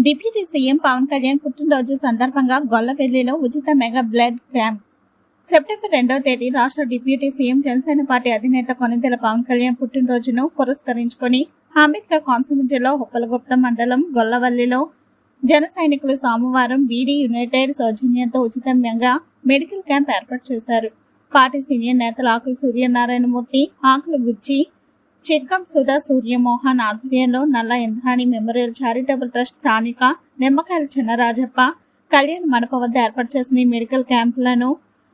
Deputy CM Pawan Kalyan పుట్టినరోజు సందర్భంగా గొల్లవెల్లిలో ఉచిత మెగా బ్లడ్ క్యాంప్ సెప్టెంబర్ రెండవ తేదీ రాష్ట్ర డిప్యూటీ సీఎం జనసేన పార్టీ అధినేత కొనిదెల పవన్ కళ్యాణ్ పుట్టినరోజును పురస్కరించుకొని అంబేద్కర్ జిల్లా ఉప్పలగుప్త మండలం గొల్లవల్లిలో జన సైనికులు సోమవారం బీడీ యునైటెడ్ సౌజన్యంతో ఉచితంగా మెడికల్ క్యాంప్ ఏర్పాటు చేశారు. పార్టీ సీనియర్ నేతలు ఆకుల సూర్యనారాయణమూర్తి ఆకుల బుచ్చి చిక్కం సుధా సూర్యమోహన్ ఆధ్వర్యంలో నల్ల ఇంద్రాణి మెమోరియల్ చారిటబుల్ ట్రస్ట్ స్థానిక నిమ్మకాయల చిన్నరాజప్ప కళ్యాణ్ మండప వద్ద ఏర్పాటు చేసిన మెడికల్ క్యాంపులను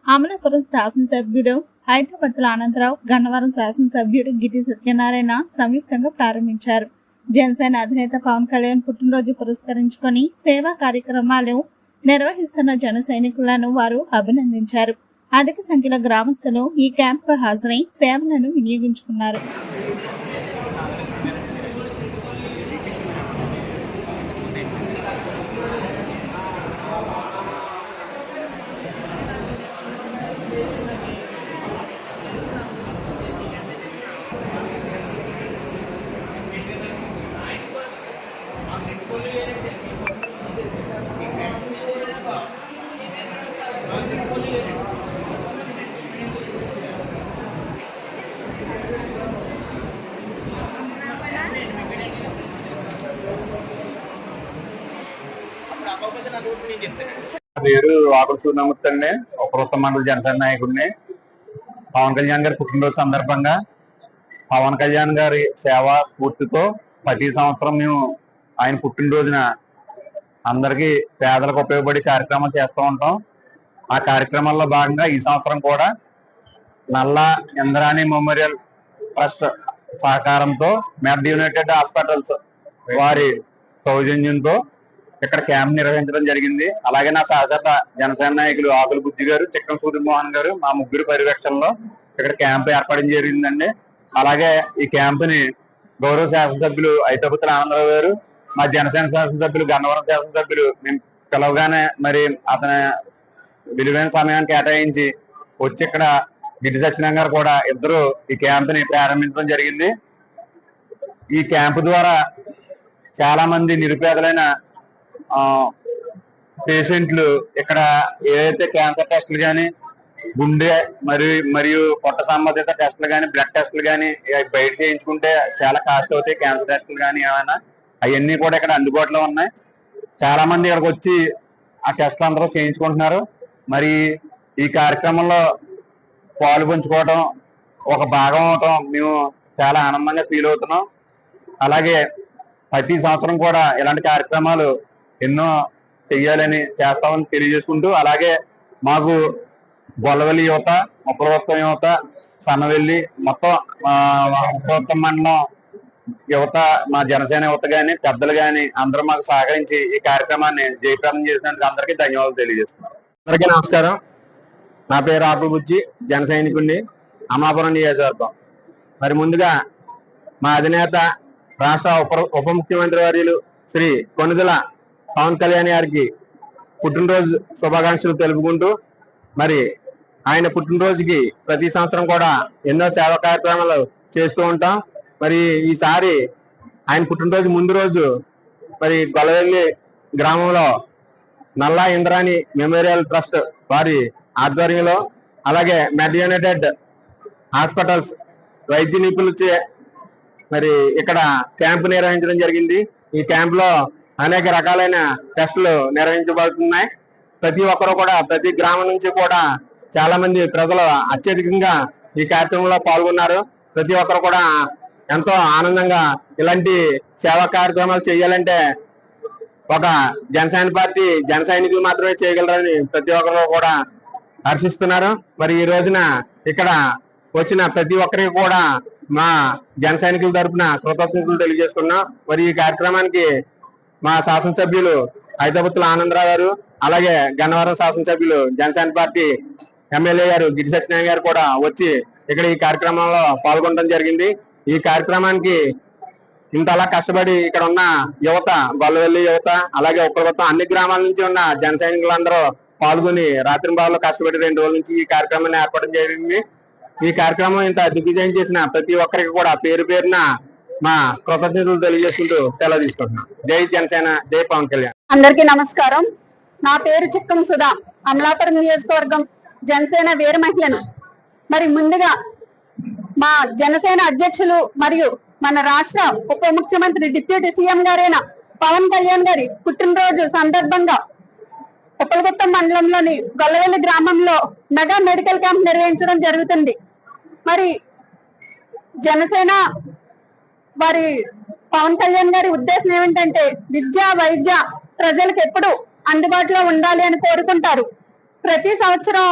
అమలాపురం శాసనసభ్యుడు హైదరాబాద్ల ఆనందరావు గన్నవరం శాసనసభ్యుడు గిరి సత్యనారాయణ సంయుక్తంగా ప్రారంభించారు. జనసేన అధినేత పవన్ కళ్యాణ్ పుట్టినరోజు పురస్కరించుకొని సేవా కార్యక్రమాలు నిర్వహిస్తున్న జన సైనికులను వారు అభినందించారు. అధిక సంఖ్యలో గ్రామస్తులు ఈ క్యాంప్ హాజరై సేవలను వినియోగించుకున్నారు నా పేరు ఆకుల సూర్యమూర్తి ఒక ఉపవృత్త మండల జనసేన నాయకుడిని. పవన్ కళ్యాణ్ గారి పుట్టినరోజు సందర్భంగా పవన్ కళ్యాణ్ గారి సేవా స్ఫూర్తితో ప్రతి సంవత్సరం మేము ఆయన పుట్టినరోజున అందరికీ పేదలకు ఉపయోగపడే కార్యక్రమాలు చేస్తూ ఉంటాం. ఆ కార్యక్రమాల్లో భాగంగా ఈ సంవత్సరం కూడా నల్లా ఇంద్రాణి మెమోరియల్ ట్రస్ట్ సహకారంతో మెడ్ యునైటెడ్ హాస్పిటల్స్ వారి సౌజన్యంతో ఇక్కడ క్యాంప్ నిర్వహించడం జరిగింది. అలాగే నా సహచర జనసేన నాయకులు ఆకుల బుద్ధి గారు చిక్కం సూర్యమోహన్ గారు మా ముగ్గురు పర్యవేక్షణలో ఇక్కడ క్యాంప్ ఏర్పడడం జరిగిందండి. అలాగే ఈ క్యాంప్ని గౌరవ శాసనసభ్యులు ఐతపుత్ర ఆనందరావు గారు మా జనసేన శాసనసభ్యులు గన్నవరం శాసనసభ్యులు మేము పిలవగానే మరి అతని విలువైన సమయాన్ని కేటాయించి వచ్చి ఇక్కడ గిడ్డి సత్యనారాయణ గారు కూడా ఇద్దరు ఈ క్యాంప్ని ప్రారంభించడం జరిగింది. ఈ క్యాంపు ద్వారా చాలా మంది నిరుపేదలైన పేషెంట్లు ఇక్కడ ఏదైతే క్యాన్సర్ టెస్టులు కానీ గుండె మరియు మరియు పొట్ట సంబంధిత టెస్టులు కానీ బ్లడ్ టెస్టులు కానీ బయట చేయించుకుంటే చాలా కాస్ట్ అవుతాయి క్యాన్సర్ టెస్టులు కానీ ఏమైనా. అవన్నీ కూడా ఇక్కడ అందుబాటులో ఉన్నాయి. చాలా మంది ఇక్కడికి వచ్చి ఆ టెస్ట్లు అందరూ చేయించుకుంటున్నారు. మరి ఈ కార్యక్రమంలో పాలు పంచుకోవటం ఒక భాగం అవటం మేము చాలా ఆనందంగా ఫీల్ అవుతున్నాం. అలాగే ప్రతి సంవత్సరం కూడా ఇలాంటి కార్యక్రమాలు ఎన్నో చెయ్యాలని చేస్తామని తెలియజేసుకుంటూ అలాగే మాకు గొల్లవల్లి యువత ముప్పలవత్వం యువత సన్నవెల్లి మొత్తం ముప్పలవత్తం మండలం యువత మా జనసేన యువత గాని పెద్దలు గాని అందరూ మాకు సహకరించి ఈ కార్యక్రమాన్ని జయప్రదం చేసినందుకు అందరికీ ధన్యవాదాలు తెలియజేస్తున్నాం. అందరికీ నమస్కారం. నా పేరు ఆకుల బుజ్జి జన సైనికుడిని అమాపురం నియోజకవర్గం. మరి ముందుగా మా అధినేత రాష్ట్ర ఉప ఉప ముఖ్యమంత్రి వర్యులు శ్రీ కొనుదల పవన్ కళ్యాణ్ గారికి పుట్టినరోజు శుభాకాంక్షలు తెలుపుకుంటూ మరి ఆయన పుట్టినరోజుకి ప్రతి సంవత్సరం కూడా ఎన్నో సేవా కార్యక్రమాలు చేస్తూ ఉంటాం. మరి ఈసారి ఆయన పుట్టినరోజు ముందు రోజు మరి గొలవెల్లి గ్రామంలో నల్లా ఇంద్రాణి మెమోరియల్ ట్రస్ట్ వారి ఆధ్వర్యంలో అలాగే మెడ్ యునైటెడ్ హాస్పిటల్స్ వైద్య నిపుణులచే మరి ఇక్కడ క్యాంప్ నిర్వహించడం జరిగింది. ఈ క్యాంప్లో అనేక రకాలైన టెస్టులు నిర్వహించబడుతున్నాయి. ప్రతి ఒక్కరు కూడా ప్రతి గ్రామం నుంచి కూడా చాలా మంది ప్రజలు అత్యధికంగా ఈ కార్యక్రమంలో పాల్గొన్నారు. ప్రతి ఒక్కరు కూడా ఎంతో ఆనందంగా ఇలాంటి సేవా కార్యక్రమాలు చేయాలంటే ఒక జనసేన పార్టీ జన సైనికులు మాత్రమే చేయగలరని ప్రతి ఒక్కరు కూడా హర్షిస్తున్నారు. మరి ఈ రోజున ఇక్కడ వచ్చిన ప్రతి ఒక్కరికి కూడా మా జన సైనికుల తరఫున కృతజ్ఞతలు తెలియజేసుకున్నాం. మరి ఈ కార్యక్రమానికి మా శాసనసభ్యులు హైదరాబాద్ ఆనందరావు గారు అలాగే గన్నవరం శాసనసభ్యులు జనసేన పార్టీ ఎమ్మెల్యే గారు గిరి సత్యనారాయణ గారు కూడా వచ్చి ఇక్కడ ఈ కార్యక్రమంలో పాల్గొనడం జరిగింది. ఈ కార్యక్రమానికి ఇంత అలా కష్టపడి ఇక్కడ ఉన్న యువత గొల్లవెల్లి యువత అలాగే ఉత్తరవత్తం అన్ని గ్రామాల నుంచి ఉన్న జన సైనికులందరూ పాల్గొని రాత్రి కష్టపడి రెండు రోజుల నుంచి ఈ కార్యక్రమాన్ని ఏర్పడడం జరిగింది ఈ కార్యక్రమం ఇంత దిగ్విజయం చేసిన ప్రతి ఒక్కరికి కూడా పేరు పేరున మా కృతజ్ఞతలు తెలియజేసుకుంటూ సెలవు తీసుకుంటున్నాం. జై జనసేన జై పవన్ కళ్యాణ్. అందరికీ నమస్కారం. నా పేరు చిక్కం సుధా అమలాపురం నియోజకవర్గం జనసేన వీర మహిళను. మరి ముందుగా మా జనసేన అధ్యక్షులు మరియు మన రాష్ట్ర ఉప ముఖ్యమంత్రి డిప్యూటీ సీఎం గారైన పవన్ కళ్యాణ్ గారి పుట్టినరోజు సందర్భంగా ఉప్పలగుత్తం మండలంలోని గొల్లవెల్లి గ్రామంలో మెగా మెడికల్ క్యాంప్ నిర్వహించడం జరుగుతుంది. మరి జనసేన వారి పవన్ కళ్యాణ్ గారి ఉద్దేశం ఏమిటంటే విద్య వైద్య ప్రజలకు ఎప్పుడు అందుబాటులో ఉండాలి అని కోరుకుంటారు. ప్రతి సంవత్సరం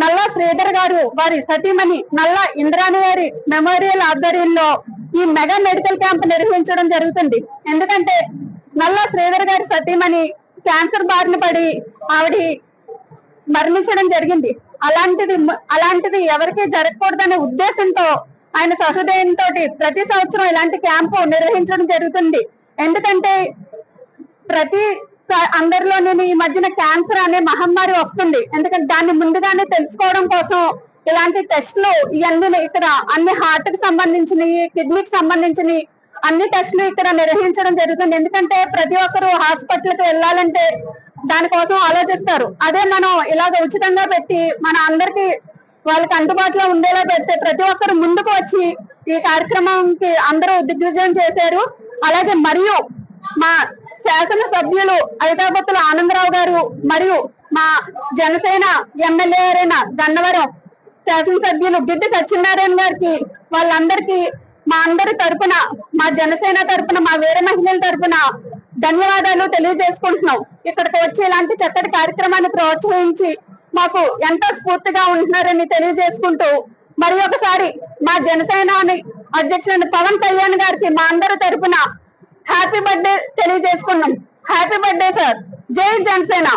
నల్లా శ్రీధర్ గారు వారి సతీమణి నల్లా ఇంద్రాణి గారి మెమోరియల్ ఆధ్వర్యంలో ఈ మెగా మెడికల్ క్యాంప్ నిర్వహించడం జరుగుతుంది. ఎందుకంటే నల్లా శ్రీధర్ గారి సతీమణి క్యాన్సర్ బారిన పడి ఆవిడ మరణించడం జరిగింది. అలాంటిది అలాంటిది ఎవరికి జరగకూడదనే ఉద్దేశంతో ఆయన సహృదయంతో ప్రతి సంవత్సరం ఇలాంటి క్యాంపు నిర్వహించడం జరుగుతుంది. ఎందుకంటే ప్రతి అందరిలోని ఈ మధ్యన క్యాన్సర్ అనే మహమ్మారి వస్తుంది. ఎందుకంటే దాన్ని ముందుగానే తెలుసుకోవడం కోసం ఇలాంటి టెస్టులు ఇవన్నీ ఇక్కడ అన్ని హార్ట్కి సంబంధించినవి కిడ్నీకి సంబంధించినవి అన్ని టెస్టులు ఇక్కడ నిర్వహించడం జరుగుతుంది. ఎందుకంటే ప్రతి ఒక్కరు హాస్పిటల్కి వెళ్ళాలంటే దానికోసం ఆలోచిస్తారు. అదే మనం ఇలాగ ఉచితంగా పెట్టి మన అందరికి వాళ్ళకి అందుబాటులో ఉండేలా పెడితే ప్రతి ఒక్కరు ముందుకు వచ్చి ఈ కార్యక్రమంకి అందరూ దిగ్విజయం చేశారు. అలాగే మరియు మా శాసన సభ్యులు హైదరాబాద్లో ఆనందరావు గారు మరియు మా జనసేన ఎమ్మెల్యే గారైన గన్నవరం శాసనసభ్యులు గిడ్డి సత్యనారాయణ గారికి వాళ్ళందరికీ మా అందరి తరపున మా జనసేన తరపున మా వేరే మహిళల తరపున ధన్యవాదాలు తెలియజేసుకుంటున్నాం. ఇక్కడికి వచ్చి ఇలాంటి చక్కటి కార్యక్రమాన్ని ప్రోత్సహించి మాకు ఎంతో స్ఫూర్తిగా ఉంటున్నారని తెలియజేసుకుంటూ మరి ఒకసారి మా జనసేన అధ్యక్షుడు పవన్ కళ్యాణ్ గారికి మా అందరి తరపున హ్యాపీ బర్త్డే తెలియజేసుకున్నాం. హ్యాపీ బర్త్డే సార్ జై జనసేన.